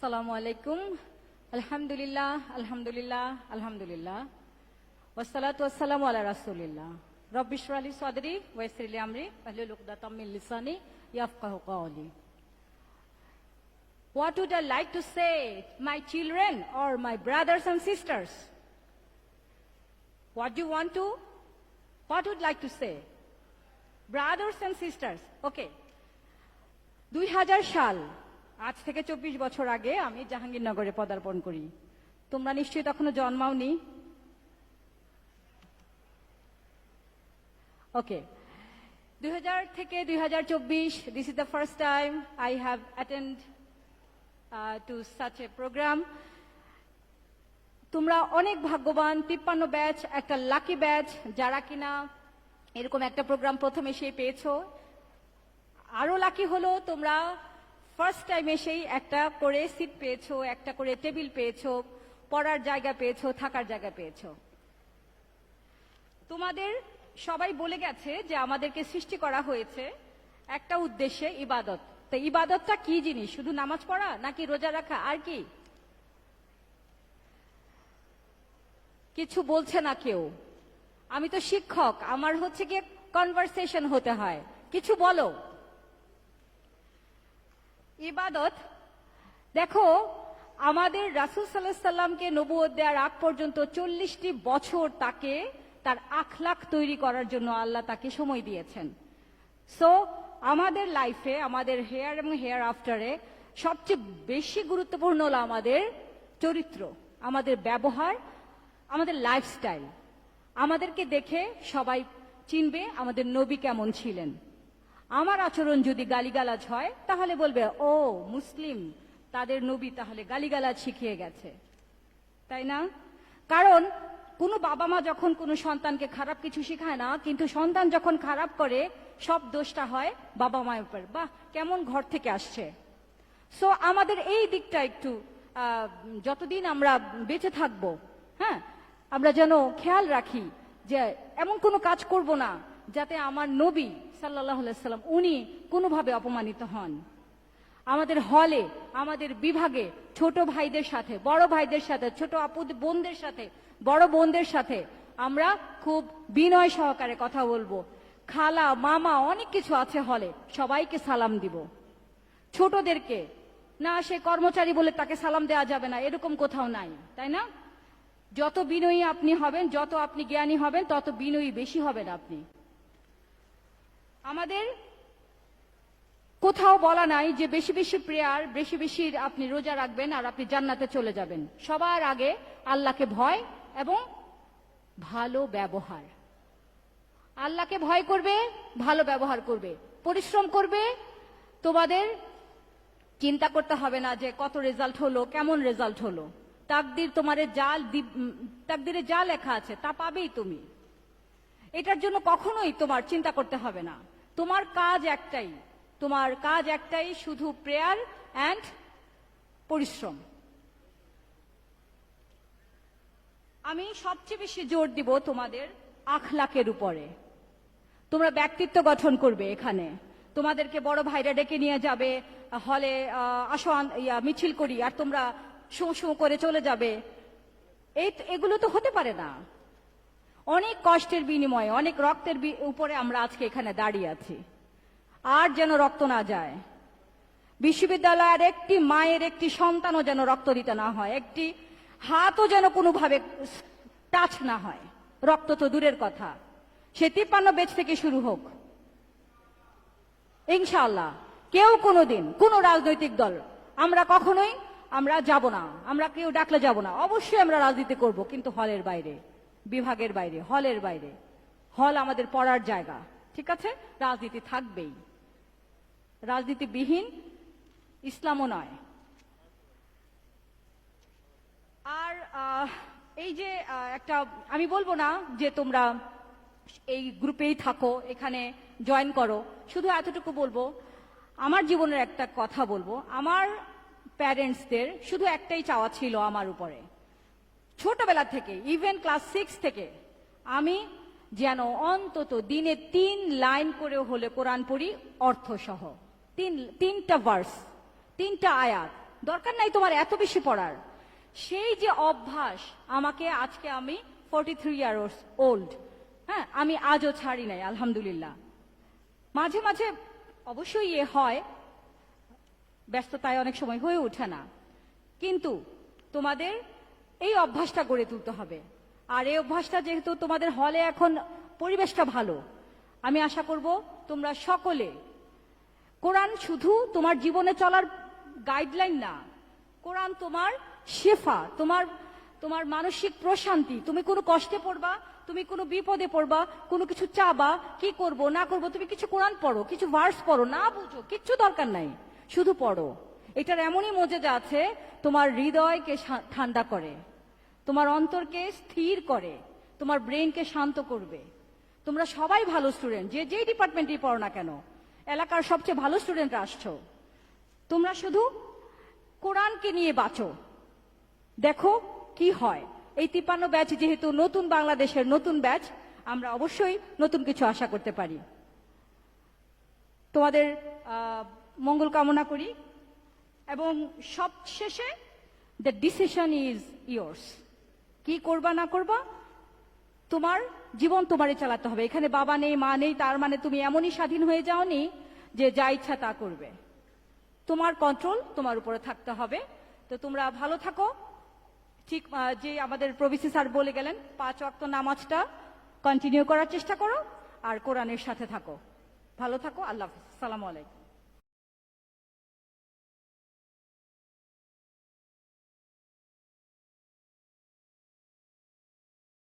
আসসালামু আলাইকুম আলহামদুলিল্লাহ আলহামদুলিল্লাহ আলহামদুলিল্লাহ ওয়াসসালাতু ওয়াসসালামু আলা রাসূলিল্লাহ রব্বি ইশরাহ লি সাদরি ওয়া ইয়াসসির লি আমরি ওয়াহলুল উকদাতাম মিন লিসানি ইয়াফকাহু কওলি What would I like to say, my children or my brothers and sisters? What do you want to? What would like to say? Brothers and sisters. Okay. দুই হাজার সাল আজ থেকে চব্বিশ বছর আগে আমি জাহাঙ্গীরনগরে পদার্পণ করি। তোমরা নিশ্চয়ই তখনো জন্মাওনি? ওকে দুই হাজার থেকে দুই হাজার চব্বিশ this is the first time I have attend to such a program তোমরা অনেক ভাগ্যবান, তিপ্পান্ন ব্যাচ একটা লাকি ব্যাচ যারা কিনা এরকম একটা প্রোগ্রাম প্রথম এসেই পেয়েছ। আরও লাকি হলো তোমরা ফার্স্ট টাইম এসেই একটা করে সিট পেয়েছ, একটা করে টেবিল পেয়েছ, পড়ার জায়গা পেয়েছ, থাকার জায়গা পেয়েছ। তোমাদের সবাই বলে গেছে যে আমাদেরকে সৃষ্টি করা হয়েছে একটা উদ্দেশ্যে ইবাদত। তো ইবাদতটা কি জিনিস? শুধু নামাজ পড়া নাকি রোজা রাখা? আর কি? কিছু বলছে না কেউ। আমি তো শিক্ষক, আমার হচ্ছে গিয়ে কনভারসেশন হতে হয়। কিছু বলো। ইবাদত। দেখো, আমাদের রাসুল সাল্লাহ সাল্লামকে নবুয়ত দেওয়ার আগ পর্যন্ত চল্লিশটি বছর তাকে তার আখলাখ তৈরি করার জন্য আল্লাহ তাকে সময় দিয়েছেন। সো আমাদের লাইফে আমাদের হেয়ার এবং হেয়ার আফটারে সবচেয়ে বেশি গুরুত্বপূর্ণ হলো আমাদের চরিত্র, আমাদের ব্যবহার, আমাদের লাইফস্টাইল আমাদেরকে দেখে সবাই চিনবে আমাদের নবী কেমন ছিলেন। আমার আচরণ যদি গালিগালাজ হয়, তাহলে বলবে, ও, মুসলিম, তাদের নবী তাহলে গালিগালাজ শিখিয়ে গেছে। তাই না? কারণ, কোনো বাবা মা যখন কোনো সন্তানকে খারাপ কিছু শেখায় না, কিন্তু সন্তান যখন খারাপ করে, সব দোষটা হয় বাবা মায়ের উপর। বাহ, কেমন ঘর থেকে আসছে। সো আমাদের এই দিকটা একটু যতদিন আমরা বেঁচে থাকব হ্যাঁ আমরা যেন খেয়াল রাখি যে, এমন কোনো কাজ করব না যাতে আমার নবী সাল্লাহ সাল্লাম উনি কোনোভাবে অপমানিত হন। আমাদের হলে, আমাদের বিভাগে ছোট ভাইদের সাথে, বড় ভাইদের সাথে, ছোট আপু বোনদের সাথে, বড় বোনদের সাথে আমরা খুব বিনয় সহকারে কথা বলব। খালা, মামা অনেক কিছু আছে হলে সবাইকে সালাম দিব। ছোটদেরকে, না সে কর্মচারী বলে তাকে সালাম দেওয়া যাবে না, এরকম কোথাও নাই, তাই না? যত বিনয়ী আপনি হবেন, যত আপনি জ্ঞানী হবেন, তত বিনয়ী বেশি হবেন আপনি। আমাদের কোথাও বলা নাই যে বেশি বেশি প্রেয়ার, বেশি বেশি আপনি রোজা রাখবেন আর আপনি জান্নাতে চলে যাবেন। সবার আগে আল্লাহকে ভয় এবং ভালো ব্যবহার। আল্লাহকে ভয় করবে, ভালো ব্যবহার করবে। পরিশ্রম করবে, তোমাদের চিন্তা করতে হবে না যে কত রেজাল্ট হলো, কেমন রেজাল্ট হলো। তাকদির তোমারে জাল তাকদিরে যা লেখা আছে তা পাবেই তুমি। এটার জন্য কখনোই তোমার চিন্তা করতে হবে না। তোমার কাজ একটাই। তোমার কাজ একটাই শুধু প্রেয়ার অ্যান্ড পরিশ্রম। আমি সবচেয়ে বেশি জোর দিব তোমাদের আখলাকের উপরে। তোমরা ব্যক্তিত্ব গঠন করবে এখানে। তোমাদেরকে বড় ভাইরা ডেকে নিয়ে যাবে, হলে আসো মিছিল করি, আর তোমরা শো শো করে চলে যাবে। এই, এগুলো তো হতে পারে না। অনেক কষ্টের বিনিময়ে, অনেক রক্তের উপরে আমরা আজকে এখানে দাঁড়িয়ে আছি। আর যেন রক্ত না যায়। বিশ্ববিদ্যালয়ের একটি মায়ের একটি সন্তানও যেন রক্ত দিতে না হয়, একটি হাতও যেন কোনোভাবে টাচ না হয়। রক্ত তো দূরের কথা। সে তিপ্পান্ন বেচ থেকে শুরু হোক। ইনশাআল্লাহ, কেউ কোনো দিন কোনো রাজনৈতিক দল, আমরা কখনোই, আমরা যাব না, আমরা কেউ ডাকলে যাব না। অবশ্যই আমরা রাজনীতি করব, কিন্তু হলের বাইরে। বিভাগের বাইরে, হলের বাইরে। হল আমাদের পড়ার জায়গা, ঠিক আছে? রাজনীতি থাকবেই। রাজনীতিবিহীন ইসলামও নয়। আর এই যে একটা, আমি বলব না যে তোমরা এই গ্রুপেই থাকো, এখানে জয়েন করো। শুধু এতটুকু বলব, আমার জীবনের একটা কথা বলব। আমার প্যারেন্টসদের শুধু একটাই চাওয়া ছিল আমার উপরে। ছোটবেলা থেকে ইভেন ক্লাস সিক্স থেকে, আমি যেন অন্তত দিনে তিন লাইন করে হলে কোরআন পড়ি অর্থ সহ তিন, তিনটা ভার্স তিনটা আয়াত। দরকার নাই তোমার এত বেশি পড়ার। সেই যে অভ্যাস, আমাকে আজকে আমি ফর্টি থ্রি ইয়ার্স ওল্ড হ্যাঁ আমি আজও ছাড়ি নাই, আলহামদুলিল্লাহ। মাঝে মাঝে অবশ্যই এ হয়, ব্যস্ততায় অনেক সময় হয়ে ওঠে না। কিন্তু তোমাদের এই অভ্যাসটা গড়ে তুলতে হবে। আর এই অভ্যাসটা যেহেতু তোমাদের হলে এখন পরিবেশটা ভালো, আমি আশা করব তোমরা সকলে, কোরআন শুধু তোমার জীবনে চলার গাইডলাইন না, কোরআন তোমার শেফা, তোমার তোমার মানসিক প্রশান্তি। তুমি কোনো কষ্টে পড়বা, তুমি কোনো বিপদে পড়বা, কোনো কিছু চাবা, কি করব, না করব, তুমি কিছু কোরআন পড়ো, কিছু ভার্স পড়ো, না বুঝো, কিচ্ছু দরকার নাই, শুধু পড়ো। এটার এমনই মজেজা আছে, তোমার হৃদয়কে ঠান্ডা করে, তোমার অন্তরকে স্থির করে, তোমার ব্রেনকে শান্ত করবে। তোমরা সবাই ভালো স্টুডেন্ট, যে যেই ডিপার্টমেন্টেই পড়ো না কেন, এলাকার সবচেয়ে ভালো স্টুডেন্টরা আসছো। তোমরা শুধু কোরআনকে নিয়ে বাঁচো। দেখো কি হয়। এই তিপ্পান্ন ব্যাচ যেহেতু নতুন বাংলাদেশের নতুন ব্যাচ, আমরা অবশ্যই নতুন কিছু আশা করতে পারি। তোমাদের মঙ্গল কামনা করি। এবং সবশেষে দ্য ডিসিশন ইজ ইয়োর্স কি করবা, না করবা? তোমার জীবন তোমারই চালাতে হবে। এখানে বাবা নেই, মা নেই, তার মানে তুমি এমনই স্বাধীন হয়ে যাওনি যে যা ইচ্ছা তা করবে। তোমার কন্ট্রোল তোমার উপরে থাকতে হবে। তো তোমরা ভালো থাকো। ঠিক যে আমাদের প্রবিসি স্যার বলে গেলেন, পাঁচ অক্ত নামাজটা কন্টিনিউ করার চেষ্টা করো আর কোরআনের সাথে থাকো। ভালো থাকো, আল্লাহ সালাম আলাইকুম।